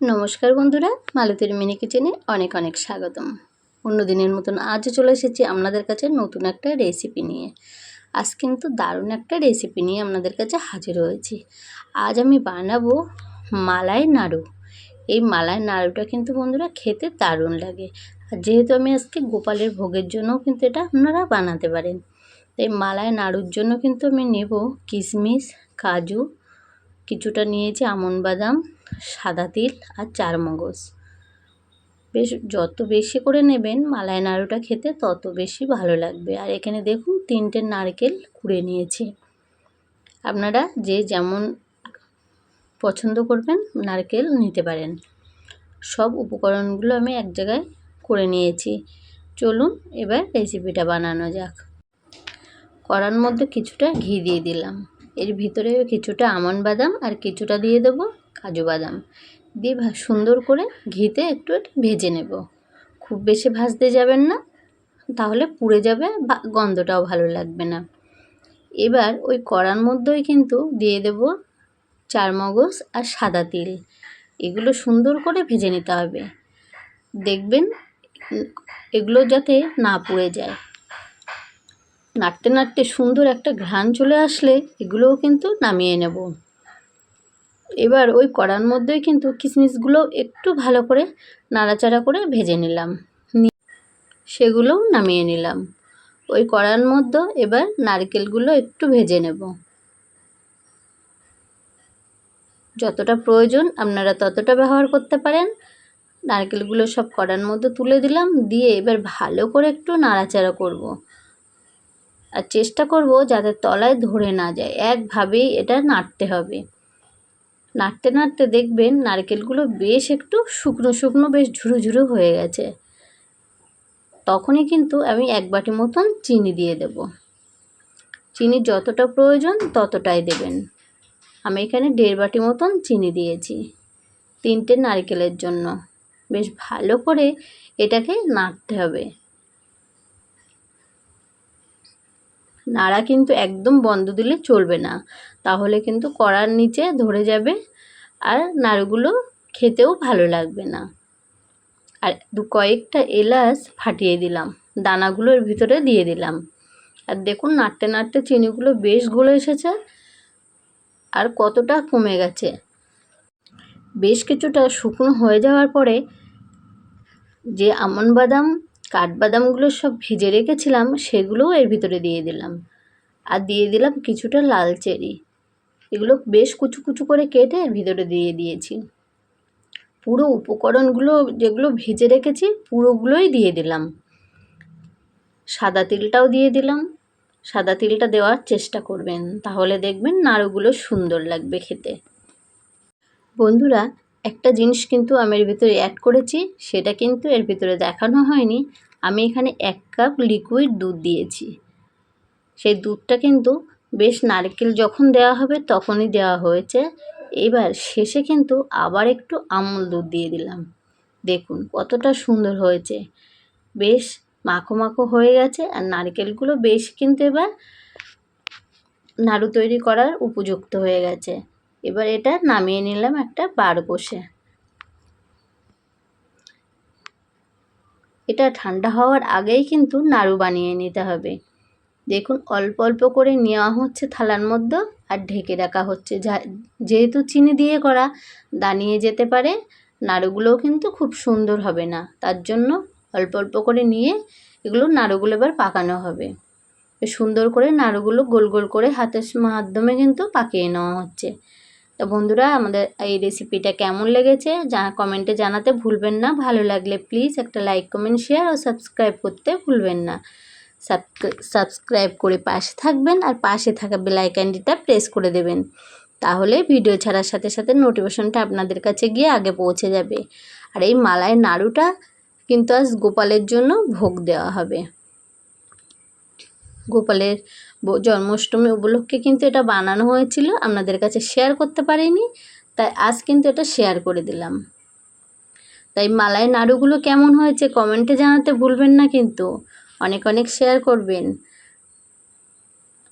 নমস্কার বন্ধুরা, মালতীর মিনি কিচেনে অনেক অনেক স্বাগতম। অন্য দিনের মতন আজও চলে এসেছি আপনাদের কাছে নতুন একটা রেসিপি নিয়ে। আজ কিন্তু দারুণ একটা রেসিপি নিয়ে আপনাদের কাছে হাজির হয়েছি। আজ আমি বানাবো মালাই নাড়ু। এই মালাই নাড়ুটা কিন্তু বন্ধুরা খেতে দারুণ লাগে। আর যেহেতু আমি আজকে গোপালের ভোগের জন্যও কিন্তু এটা আপনারা বানাতে পারেন। এই মালাই নাড়ুর জন্য কিন্তু আমি নেব কিশমিশ, কাজু কিছুটা নিয়েছি, আমন বাদাম, সাদা তিল আর চার মগজ। বেশ, যত বেশি করে নেবেন মালাই নাড়ুটা খেতে তত বেশি ভালো লাগবে। আর এখানে দেখুন, তিনটে নারকেল কুড়ে নিয়েছি। আপনারা যে যেমন পছন্দ করবেন নারকেল নিতে পারেন। সব উপকরণগুলো আমি এক জায়গায় করে নিয়েছি। চলুন এবার রেসিপিটা বানানো যাক। করার মধ্যে কিছুটা ঘি দিয়ে দিলাম। এর ভিতরে কিছুটা আমন বাদাম আর কিছুটা দিয়ে দেব কাজু বাদাম। দিয়ে সুন্দর করে ঘিতে একটু ভেজে নেব। খুব বেশি ভাজতে যাবেন না, তাহলে পুড়ে যাবে বা গন্ধটাও ভালো লাগবে না। এবার ওই কড়ার মধ্যেই কিন্তু দিয়ে দেব চার মগজ আর সাদা তিল। এগুলো সুন্দর করে ভেজে নিতে হবে। দেখবেন, এগুলো যাতে না পুড়ে যায়। নাড়তে নাড়তে সুন্দর একটা ঘ্রাণ চলে আসলে এগুলোও কিন্তু নামিয়ে নেব। এবার ওই কড়ার মধ্যেই কিন্তু কিশমিশগুলো একটু ভালো করে নাড়াচাড়া করে ভেজে নিলাম। সেগুলোও নামিয়ে নিলাম। ওই কড়ার মধ্যে এবার নারকেলগুলো একটু ভেজে নেব। যতটা প্রয়োজন আপনারা ততটা ব্যবহার করতে পারেন। নারকেলগুলো সব কড়ার মধ্যে তুলে দিলাম, দিয়ে এবার ভালো করে একটু নাড়াচাড়া করব। আর চেষ্টা করব যাতে তলায় ধরে না যায়। একভাবেই এটা নাড়তে হবে। নাড়তে নাড়তে দেখবেন নারকেলগুলো বেশ একটু শুকনো শুকনো, বেশ ঝুরু ঝুরু হয়ে গেছে। তখনই কিন্তু আমি এক বাটি মতন চিনি দিয়ে দেব। চিনি যতটা প্রয়োজন ততটাই দেবেন। আমি এখানে দেড় বাটি মতন চিনি দিয়েছি তিনটে নারকেলের জন্য। বেশ ভালো করে এটাকে নাড়তে হবে। নাড়া কিন্তু একদম বন্ধ দিলে চলবে না। তাহলে কিন্তু কড়ার নিচে ধরে যাবে আর নাড়ুগুলো খেতেও ভালো লাগবে না। আর দু কয়েকটা এলাচ ফাটিয়ে দিলাম দানাগুলোর ভিতরে দিয়ে দিলাম। আর দেখুন নাড়তে নাড়তে চিনিগুলো বেশ গলে এসেছে আর কতটা কমে গেছে। বেশ কিছুটা শুকনো হয়ে যাওয়ার পরে যে আমন বাদাম কাঠবাদামগুলো সব ভেজে রেখেছিলাম, সেগুলোও এর ভিতরে দিয়ে দিলাম। আর দিয়ে দিলাম কিছুটা লাল চেরি। এগুলো বেশ কুচু কুচু করে কেটে এর ভিতরে দিয়ে দিয়েছি। পুরো উপকরণগুলো যেগুলো ভেজে রেখেছি, পুরোগুলোই দিয়ে দিলাম। সাদা তিলটাও দিয়ে দিলাম। সাদা তিলটা দেওয়ার চেষ্টা করবেন, তাহলে দেখবেন নাড়ুগুলো সুন্দর লাগবে খেতে। বন্ধুরা একটা জিনিস কিন্তু আমি এর ভিতরে অ্যাড করেছি, সেটা কিন্তু এর ভিতরে দেখানো হয়নি। আমি এখানে এক কাপ লিকুইড দুধ দিয়েছি। সেই দুধটা কিন্তু বেশ নারকেল যখন দেওয়া হবে তখনই দেওয়া হয়েছে। এবার শেষে কিন্তু আবার একটু আমুল দুধ দিয়ে দিলাম। দেখুন কতটা সুন্দর হয়েছে। বেশ মাখো মাখো হয়ে গেছে আর নারকেলগুলো বেশ কিন্তু এবার নাড়ু তৈরি করার উপযুক্ত হয়ে গেছে। এবার এটা নামিয়ে নিলাম একটা বার বসে। এটা ঠান্ডা হওয়ার আগেই কিন্তু নাড়ু বানিয়ে নিতে হবে। দেখুন, অল্প অল্প করে নেওয়া হচ্ছে থালার মধ্যে আর ঢেকে রাখা হচ্ছে। যেহেতু চিনি দিয়ে করা, দানিয়ে যেতে পারে, নাড়ুগুলোও কিন্তু খুব সুন্দর হবে না। তার জন্য অল্প অল্প করে নিয়ে এগুলো, নাড়ুগুলো এবার পাকানো হবে। সুন্দর করে নাড়ুগুলো গোল গোল করে হাতের মাধ্যমে কিন্তু পাকিয়ে নেওয়া হচ্ছে। তো বন্ধুরা, আমাদের এই রেসিপিটা কেমন লেগেছে যা কমেন্টে জানাতে ভুলবেন না। ভালো লাগলে প্লিজ একটা লাইক কমেন্ট শেয়ার ও সাবস্ক্রাইব করতে ভুলবেন না। সাবস্ক্রাইব করে পাশে থাকবেন আর পাশে থাকা বেলাইকানটিটা প্রেস করে দেবেন। তাহলে ভিডিও ছাড়ার সাথে সাথে নোটিফিকেশনটা আপনাদের কাছে গিয়ে আগে পৌঁছে যাবে। আর এই মালায় নাড়ুটা কিন্তু আজ গোপালের জন্য ভোগ দেওয়া হবে। গোপালের জন্মাষ্টমী উপলক্ষে কিন্তু এটা বানানো হয়েছিল। আপনাদের কাছে শেয়ার করতে পারিনি, তাই আজ কিন্তু এটা শেয়ার করে দিলাম। তাই মালাই নাড়ুগুলো কেমন হয়েছে কমেন্টে জানাতে ভুলবেন না কিন্তু, অনেক অনেক শেয়ার করবেন।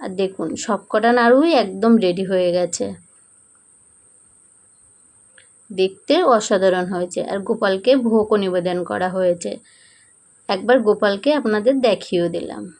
আর দেখুন সব কটা নাড়ুই একদম রেডি হয়ে গেছে। দেখতে অসাধারণ হয়েছে। আর গোপালকে ভোগও নিবেদন করা হয়েছে। একবার গোপালকে আপনাদের দেখিয়েও দিলাম।